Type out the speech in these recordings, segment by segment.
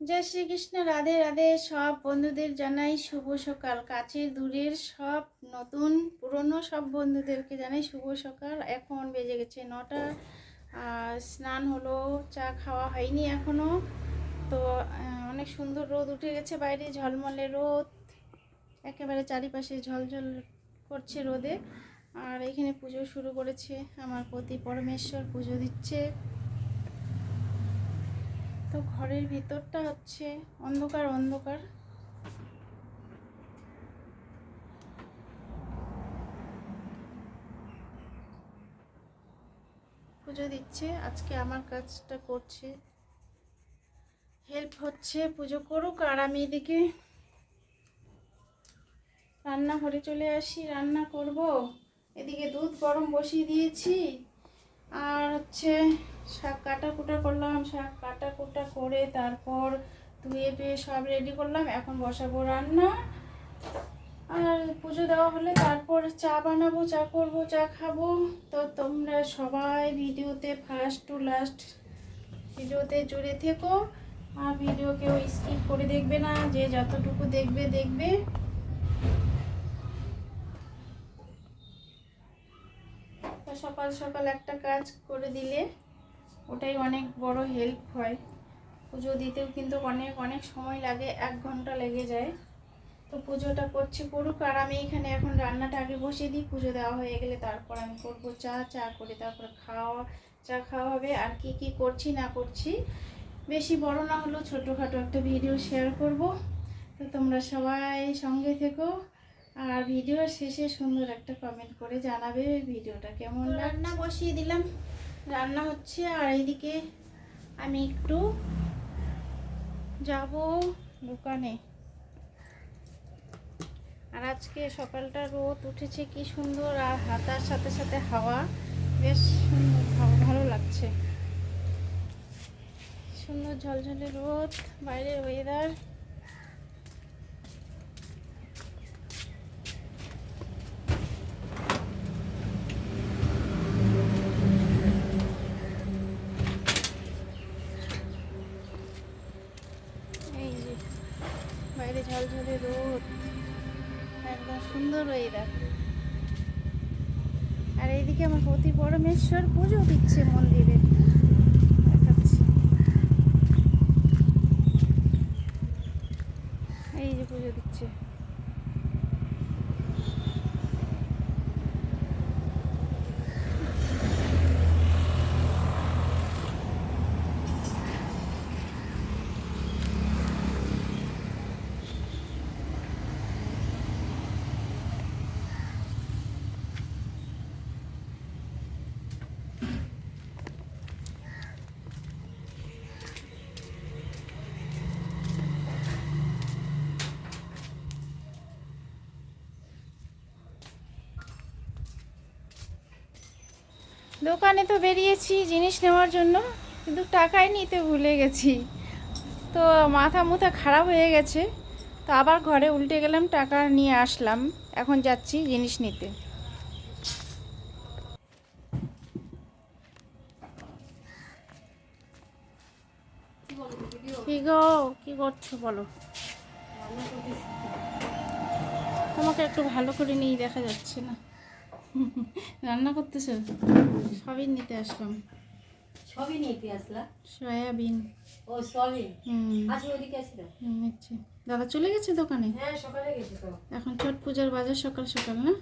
জয় শ্রীকৃষ্ণ, রাধে রাধে। সব বন্ধুদের জানাই শুভ সকাল। কাছের দূরের সব নতুন, পুরনো সব বন্ধুদেরকে জানাই শুভ সকাল। এখন বেজে গেছে নটা। স্নান হলো, চা খাওয়া হয়নি এখনও তো অনেক সুন্দর রোদ উঠে গেছে বাইরে, ঝলমলে রোদ। একেবারে চারিপাশে ঝলঝল করছে রোদে। আর এখানে পুজো শুরু করেছে আমার পতি পরমেশ্বর, পুজো দিচ্ছে। তো ঘরের ভিতরটা হচ্ছে অন্ধকার অন্ধকার। পুজো দিচ্ছে, আজকে আমার কাজটা করছে। হেল্প হচ্ছে, পুজো করুক, আর আমি এদিকে রান্নাঘরে চলে আসি, রান্না করব। এদিকে দুধ গরম বসিয়ে দিয়েছি। আর হচ্ছে শাক কাটা কুটা করলাম, শাক কাটা কুটা করে তারপর ধুয়ে টুয়ে সব রেডি করলাম, এখন বসাবো রান্না। আর পুজো দেওয়া হলে তারপর চা বানাবো, চা করব, চা খাব। তো তোমরা সবাই ভিডিওতে ফার্স্ট টু লাস্ট ভিডিওতে জুড়ে থেকো। আর ভিডিও কেউ স্কিপ করে দেখবে না, যে যতটুকু দেখবে দেখবে। সকাল সকাল একটা কাজ করে দিলে ওটাই অনেক বড় হেল্প হয়। পুজো দিতেও কিন্তু অনেক অনেক সময় লাগে, এক ঘণ্টা লেগে যায়। তো পুজোটা করছি করুক, আর আমি এখানে এখন রান্নাটা আগে বসিয়ে দিই, পুজো দেওয়া হয়ে গেলে তারপর আমি করব চা চা করে তারপর খাওয়া, চা খাওয়া হবে। আর কি কি করছি না করছি, বেশি বড় না হলেও ছোটোখাটো একটা ভিডিও শেয়ার করব। তো তোমরা সবাই সঙ্গে থেকো। আর ভিডিওর শেষে সুন্দর একটা কমেন্ট করে জানাবে ভিডিওটা কেমন রান্না বসিয়ে দিলাম। রান্না হচ্ছে আর এইদিকে আমি একটু যাব দোকানে। আর আজকে সকালটা রোদ উঠেছে কি সুন্দর আর হাতার সাথে সাথে হাওয়া। বেশ সুন্দর ভালো- ভালো লাগছে। সুন্দর ঝলঝলে রোদ বাইরের ওয়েদার এই যে বাইরে ঝলঝলে রোদ। একদম সুন্দর আর এইদিকে আমার পতি পরমেশ্বর পুজো দিচ্ছে মন্দিরে। দেখাচ্ছি। এই যে পুজো দিচ্ছে। দোকানে তো বেরিয়েছি জিনিস নেওয়ার জন্য, কিন্তু টাকাই নিতে ভুলে গেছি। তো মাথা মুথা খারাপ হয়ে গেছে, তো আবার ঘরে উল্টে গেলাম, টাকা নিয়ে আসলাম, এখন যাচ্ছি জিনিস নিতে। কি গো, কি করছ বলো? তোমাকে একটু ভালো করে নিয়ে দেখা যাচ্ছে না। রান্না করতেছো? সবই নিতে আসলাম। সবই নিতে আসলা? সয়াবিন। ও আচ্ছা ওদিকে আছে নিচ্ছি। দাদা চলে গেছে দোকানে? হ্যাঁ সকালে গেছে তো। এখন ছট পূজার বাজার সকাল সকাল না?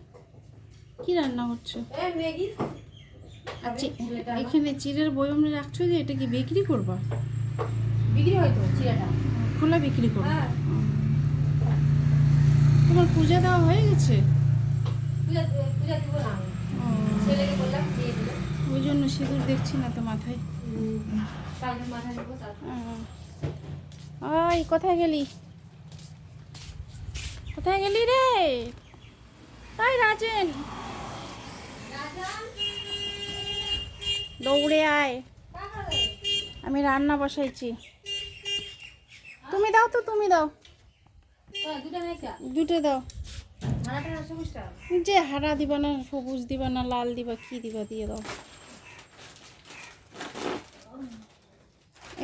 কি রান্না করছ? ম্যাগি। চি- এখানে চিড়ের বয়মে রাখছো যে এটা কি বিক্রি করবা? বিক্রি চিড়াটা। খোলা বিক্রি করবা হ্যাঁ। তোমার পূজা দেওয়া হয়ে গেছে? পূজা পূজা দিব না ছেলেকে বললাম দিয়ে দিল। ওই জন্য সিঁদুর দেখছি না তো মাথায়। কালকে মাথা দিব ওই কোথায় গেলি? কোথায় গেলি রে? তাই রাজেন। দৌড়ে আয়। আমি রান্না বসাইছি। তুমি দাও তো তুমি দাও। দুটা কা দুটো দাও। যে হারা দিবা না সবুজ দিবা না লাল দিবা কি দিবা দিয়ে দাও।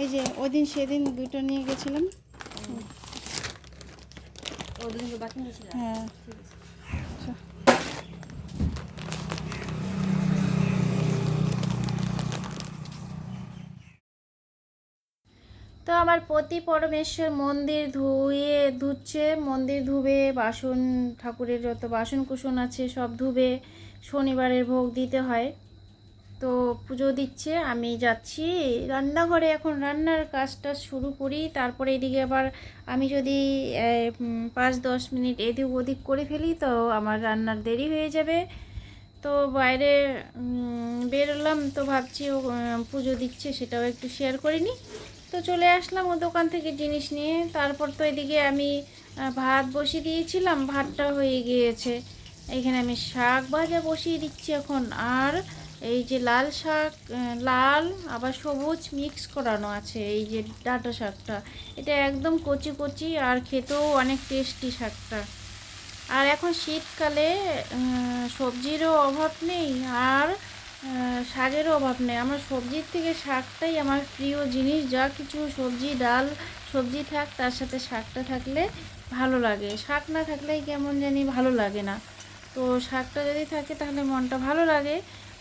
এই যে ওই দিন সেদিন দুটো নিয়ে গেছিলাম। হ্যাঁ ঠিক আছে আচ্ছা। তো আমার পতি পরমেশ্বর মন্দির ধুয়ে, ধুচ্ছে, মন্দির ধুবে, বাসন, ঠাকুরের যত বাসন কুসন আছে সব ধুবে, শনিবারের ভোগ দিতে হয়। তো পুজো দিচ্ছে, আমি যাচ্ছি। রান্নাঘরে এখন রান্নার কাজটা শুরু করি, তারপরে এদিকে আবার আমি যদি পাঁচ, দশ মিনিট এদিক ওদিক করে ফেলি, তো আমার রান্নার দেরি হয়ে যাবে। তো বাইরে বেরোলাম, তো ভাবছি পুজো দিচ্ছে, সেটাও একটু শেয়ার করিনি। তো চলে আসলাম ও দোকান থেকে জিনিস নিয়ে। তারপর তো এদিকে আমি ভাত বসিয়ে দিয়েছিলাম, ভাতটা হয়ে গিয়েছে। এখানে আমি শাক ভাজা বসিয়ে দিচ্ছি এখন। আর এই যে লাল শাক লাল, আবার সবুজ মিক্স করানো আছে, এই যে ডাঁটা শাকটা। এটা একদম কচি কচি আর খেতেও অনেক টেস্টি শাকটা। আর এখন শীতকালে সবজিরও অভাব নেই। আর শাকেরও অভাব নেই। আমার সবজির থেকে শাকটাই আমার প্রিয় জিনিস। যা কিছু সবজি, ডাল, সবজি থাক, তার সাথে শাকটা থাকলে ভালো লাগে। শাক না থাকলেই কেমন জানি ভালো লাগে না। তো শাকটা যদি থাকে তাহলে মনটা ভালো লাগে।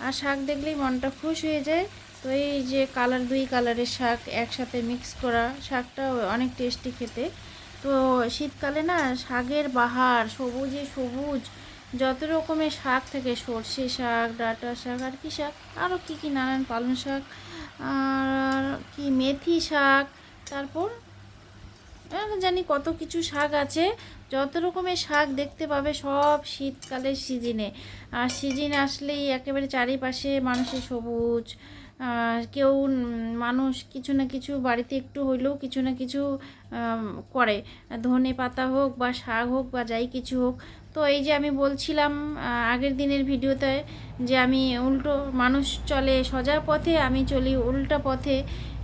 আর শাক দেখলেই মনটা খুশ হয়ে যায়। তো এই যে কালার, দুই কালারের শাক একসাথে মিক্স করা, শাকটা অনেক টেস্টি খেতে। তো শীতকালে না শাকের বাহার, সবুজে সবুজ যত রকমের শাক থাকে, সর্ষে শাক, ডাঁটা শাক, আর কি শাক, আরও কী কী নানান পালং শাক, আর কি মেথি শাক, তারপর জানি কত কিছু শাক আছে। যত রকমের শাক দেখতে পাবে সব শীতকালের সিজনে। আর সিজন আসলেই একেবারে চারিপাশে মানুষের সবুজ কেউ মানুষ কিছু না কিছু বাড়িতে একটু হইলেও কিছু না কিছু করে। ধনে পাতা হোক বা শাক হোক বা যাই কিছু হোক তো এই যে আমি বলছিলাম আগের দিনের ভিডিওতে যে আমি উল্টো মানুষ চলে সোজা পথে, আমি চলি উল্টা পথে।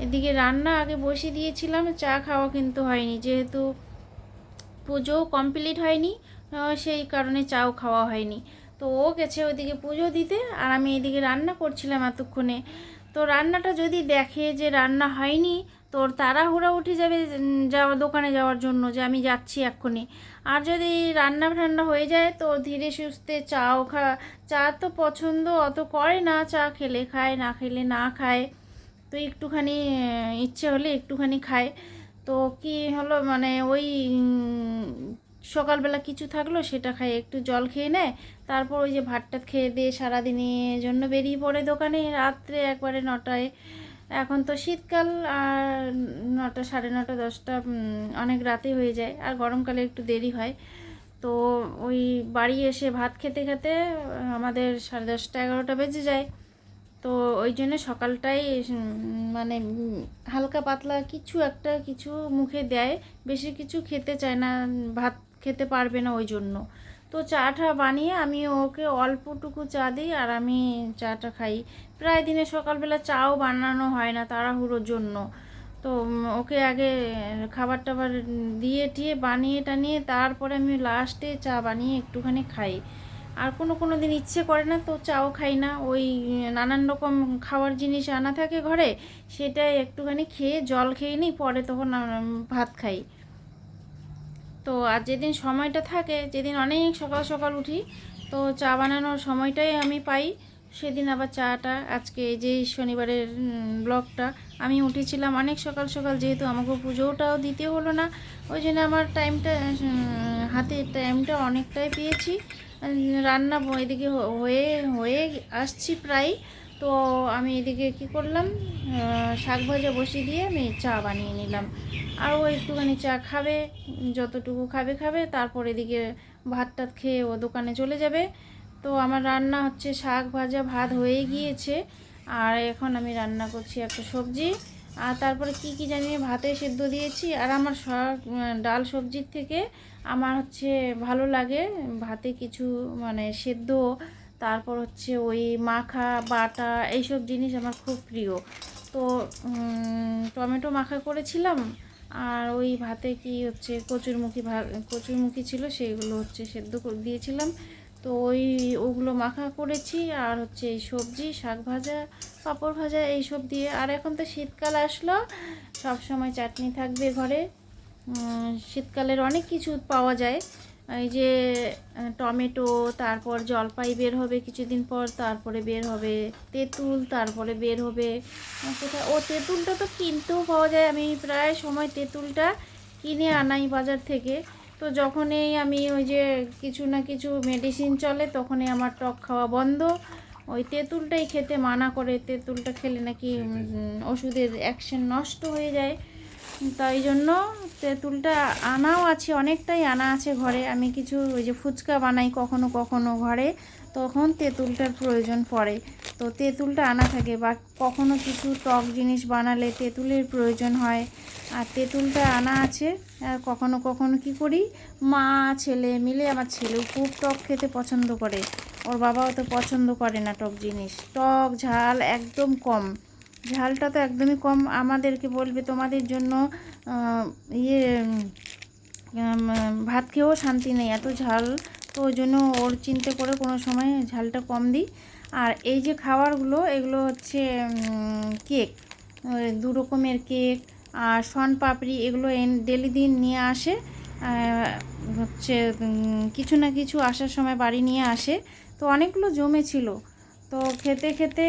এদিকে রান্না আগে বসিয়ে দিয়েছিলাম, চা খাওয়া কিন্তু হয়নি। যেহেতু পুজোও কমপ্লিট হয়নি সেই কারণে চাও খাওয়া হয়নি। তো ও গেছে ওইদিকে পুজো দিতে, আর আমি এদিকে রান্না করছিলাম এতক্ষণে। তো রান্নাটা যদি দেখে যে রান্না হয়নি তোর তাড়াহুড়া উঠে যাবে যাওয়া দোকানে যাওয়ার জন্য, যে আমি যাচ্ছি এক্ষুনি। আর যদি রান্না ঠান্না হয়ে যায়, তো ধীরে সুস্থে চাও খা, চা তো পছন্দ, অত করে না চা খেলে, খায়, না খেলে না খায়। তো একটুখানি ইচ্ছে হলে একটুখানি খায়। তো কি হলো মানে ওই সকালবেলা কিছু থাকল, সেটা খায়, একটু জল খেয়ে নেয়। তারপর ওই যে ভাতটা খেয়ে দিয়ে সারাদিনের জন্য বেরিয়ে পড়ে দোকানে, রাত্রে একবারে নটায়। এখন তো শীতকাল আর নটা সাড়ে নটা, দশটা অনেক রাতে হয়ে যায়। আর গরমকালে একটু দেরি হয়। তো ওই বাড়ি এসে ভাত খেতে খেতে, আমাদের সাড়ে দশটা এগারোটা বেজে যায়। তো ওই জন্য সকালটাই মানে হালকা পাতলা কিছু একটা কিছু মুখে দেয়। বেশি কিছু খেতে চায় না, ভাত খেতে পারবে না ওই জন্য। তো চাটা বানিয়ে আমি ওকে অল্পটুকু চা দিই আর আমি চাটা খাই। প্রায় দিনে সকালবেলা চাও বানানো হয় না তাড়াহুড়োর জন্য। তো ওকে আগে খাবার টাবার দিয়ে টিয়ে বানিয়ে টানিয়ে তারপরে আমি লাস্টে চা বানিয়ে একটুখানি খাই। আর কোনো কোনো দিন ইচ্ছে করে না তো চাও খাই না। ওই নানান রকম খাওয়ার জিনিস আনা থাকে ঘরে, সেটাই একটুখানি খেয়ে জল খেয়ে নিই, পরে তখন ভাত খাই। তো আর যেদিন সময়টা থাকে, যেদিন অনেক সকাল সকাল উঠি, তো চা বানানোর সময়টাই আমি পাই। সেদিন আবার চাটা, আজকে এই যে শনিবারের ব্লগটা, আমি উঠেছিলাম অনেক সকাল সকাল, যেহেতু আমাকে পুজোটাও দিতে হলো না, ওই জন্য আমার টাইমটা হাতে টাইমটা অনেকটাই পেয়েছি। রান্না এদিকে হয়ে হয়ে আসছি প্রায়। তো আমি এদিকে কি করলাম? শাক ভাজা বসিয়ে দিয়ে আমি চা বানিয়ে নিলাম। আর ও একটুখানি চা খাবে, যতটুকু খাবে খাবে, তারপর এদিকে ভাত টাত খেয়ে ও দোকানে চলে যাবে। তো আমার রান্না হচ্ছে শাক ভাজা ভাত হয়ে গিয়েছে। আর এখন আমি রান্না করছি একটা সবজি। আর তারপরে কি কি জানি ভাতে সেদ্ধ দিয়েছি। আর আমার শাক ডাল সবজির থেকে আমার হচ্ছে ভালো লাগে ভাতে কিছু মানে সেদ্ধ তারপর হচ্ছে ওই মাখা, বাটা এইসব জিনিস আমার খুব প্রিয়। তো টমেটো মাখা করেছিলাম, আর ওই ভাতে কি হচ্ছে, কচুরমুখী ভা, কচুরমুখী ছিল সেইগুলো হচ্ছে সেদ্ধ করে দিয়েছিলাম। তো ওই, ওগুলো মাখা করেছি, আর হচ্ছে এই সবজি, শাক ভাজা, পাঁপড় ভাজা এইসব দিয়ে। আর এখন তো শীতকাল আসলো সব সময় চাটনি থাকবে ঘরে। শীতকালের অনেক কিছু পাওয়া যায়। এই যে টমেটো তারপর জলপাই বের হবে কিছুদিন পর তারপরে বের হবে তেঁতুল তারপরে বের হবে কোথায়? ও তেঁতুলটা তো কিনতেও পাওয়া যায়। আমি প্রায় সময় তেঁতুলটা কিনে আনাই বাজার থেকে। তো যখনই আমি ওই যে কিছু না কিছু মেডিসিন চলে তখনই আমার টক খাওয়া বন্ধ। ওই তেঁতুলটাই খেতে মানা করে। তেঁতুলটা খেলে নাকি ওষুধের অ্যাকশন নষ্ট হয়ে যায়। তাই জন্য তেঁতুলটা আনাও আছে, অনেকটাই আনা আছে ঘরে। আমি কিছু ওই যে ফুচকা বানাই কখনো কখনো ঘরে, তখন তেঁতুলটার প্রয়োজন পড়ে। তো তেঁতুলটা আনা থাকে বা কখনো কিছু টক জিনিস বানালে তেঁতুলের প্রয়োজন হয়। আর তেঁতুলটা আনা আছে, আর কখনো কখনো কি করি, মা, ছেলে মিলে আমার ছেলেও খুব টক খেতে পছন্দ করে। ওর বাবাও তো পছন্দ করে না টক জিনিস। টক ঝাল একদম কম। ঝালটা তো একদমই কম আমাদেরকে বলবে, তোমাদের জন্য ইয়ে ভাত খেয়েও শান্তি নেই। এত ঝাল, তো ওই জন্য ওর চিন্তা করে কোনো সময় ঝালটা কম দিই। আর এই যে খাবারগুলো, এগুলো হচ্ছে কেক দু রকমের কেক আর শন পাপড়ি, এগুলো ডেলি দিন নিয়ে আসে। হচ্ছে কিছু না কিছু আসার সময় বাড়ি নিয়ে আসে। তো অনেকগুলো জমে জমেছিল। তো খেতে খেতে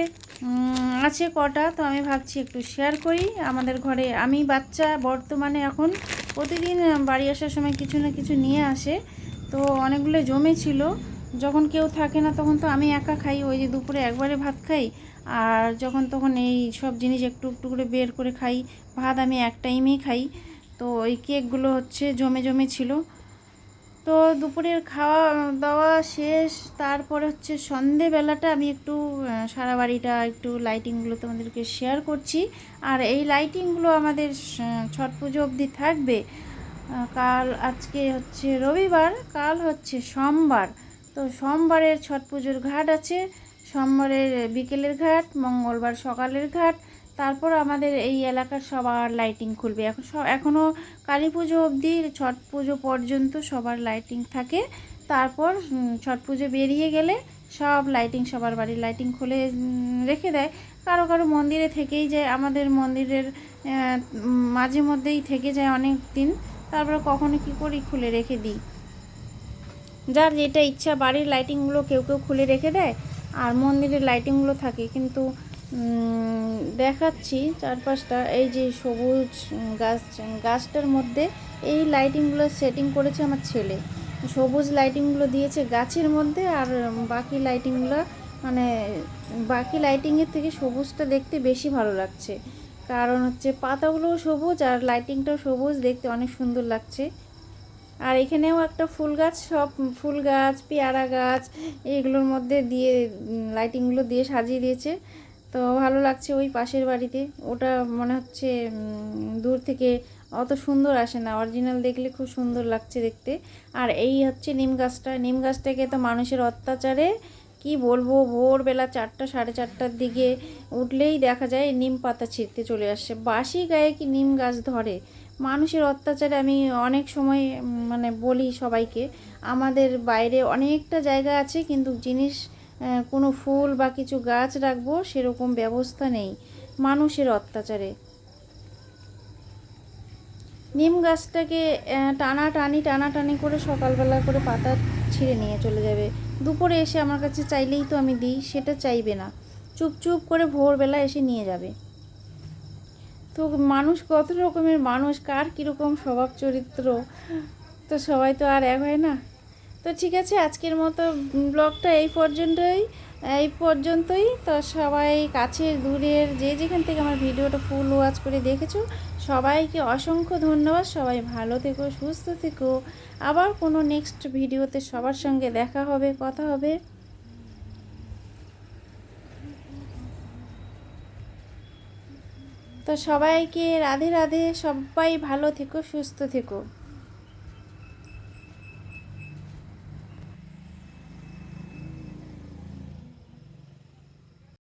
আছে কটা, তো আমি ভাবছি একটু শেয়ার করি। আমাদের ঘরে, আমি বাচ্চা বর্তমানে এখন প্রতিদিন বাড়ি আসার সময় কিছু না কিছু নিয়ে আসে। তো অনেকগুলো জমেছিল যখন কেউ থাকে না, তখন তো আমি একা খাই। ওই যে দুপুরে একবারে ভাত খাই। আর যখন তখন এই সব জিনিস একটু একটু করে বের করে খাই। ভাত আমি এক টাইমেই খাই। তো ওই কেকগুলো হচ্ছে জমে জমে ছিল। তো দুপুরের খাওয়া, দাওয়া শেষ, তারপরে হচ্ছে সন্ধেবেলাটা আমি একটু সারা বাড়িটা একটু লাইটিংগুলো তোমাদেরকে শেয়ার করছি। আর এই লাইটিংগুলো আমাদের ছট পুজো অবধি থাকবে। কাল আজকে হচ্ছে রবিবার, কাল হচ্ছে সোমবার। তো সোমবারের ছট পুজোর ঘাট আছে, সোমবারের বিকেলের ঘাট, মঙ্গলবার সকালের ঘাট তারপর আমাদের এই এলাকার সবার লাইটিং খুলবে। এখন সব এখনও কালী পুজো অবধি, ছট পুজো পর্যন্ত সবার লাইটিং থাকে। তারপর ছট পুজো বেরিয়ে গেলে সব লাইটিং সবার বাড়ির লাইটিং খুলে রেখে দেয়। কারও কারও মন্দিরে থেকেই যায়, আমাদের মন্দিরের মাঝে মধ্যেই থেকে যায় অনেক দিন। তারপরে কখনো কি করি খুলে রেখে দিই। যার যেটা ইচ্ছা, বাড়ির লাইটিংগুলো কেউ কেউ খুলে রেখে দেয়, আর মন্দিরের লাইটিংগুলো থাকে। কিন্তু দেখাচ্ছি চারপাশটা। এই যে সবুজ গাছ গাছটার মধ্যে এই লাইটিংগুলো সেটিং করেছে আমার ছেলে। সবুজ লাইটিংগুলো দিয়েছে গাছের মধ্যে আর বাকি লাইটিংগুলো মানে বাকি লাইটিংয়ের থেকে সবুজটা দেখতে বেশি ভালো লাগছে। কারণ হচ্ছে পাতাগুলোও সবুজ আর লাইটিংটাও সবুজ, দেখতে অনেক সুন্দর লাগছে। আর এখানেও একটা ফুল গাছ, সব ফুল গাছ, পেয়ারা গাছ, এগুলোর মধ্যে দিয়ে লাইটিংগুলো দিয়ে সাজিয়ে দিয়েছে। তো ভালো লাগছে ওই পাশের বাড়িতে। ওটা মনে হচ্ছে দূর থেকে অত সুন্দর আসে না। অরিজিনাল দেখলে খুব সুন্দর লাগছে দেখতে। আর এই হচ্ছে নিম গাছটা। নিম গাছটাকে তো মানুষের অত্যাচারে, কি বলব, ভোরবেলা চারটা, সাড়ে চারটার দিকে উঠলেই দেখা যায় নিম পাতা ছিঁড়তে চলে আসছে বাসি গায়ে কি নিম গাছ ধরে? মানুষের অত্যাচারে আমি অনেক সময় মানে বলি সবাইকে, আমাদের বাইরে অনেকটা জায়গা আছে, কিন্তু জিনিস কোনো ফুল বা কিছু গাছ রাখব সেরকম ব্যবস্থা নেই মানুষের অত্যাচারে। নিম গাছটাকে আহ, টানাটানি টানাটানি করে সকালবেলা করে পাতা ছিঁড়ে নিয়ে চলে যাবে। দুপুরে এসে আমার কাছে চাইলেই তো আমি দিই সেটা চাইবে না। চুপ চুপ করে ভোরবেলা এসে নিয়ে যাবে। তো মানুষ কত রকমের মানুষ কার কীরকম স্বভাব চরিত্র? তো সবাই তো আর এক হয় না। তো ঠিক আছে, আজকের মতো ব্লগটা এই পর্যন্তই এই পর্যন্তই। তো সবাই কাছের দূরের যে যেখান থেকে আমার ভিডিওটা ফুল ওয়াচ করে দেখেছ, সবাইকে অসংখ্য ধন্যবাদ। সবাই ভালো থেকো, সুস্থ থেকো। আবার কোনো নেক্সট ভিডিওতে সবার সঙ্গে দেখা হবে, কথা হবে। তো সবাইকে রাধে রাধে, সবাই ভালো থেকো, সুস্থ থেকো।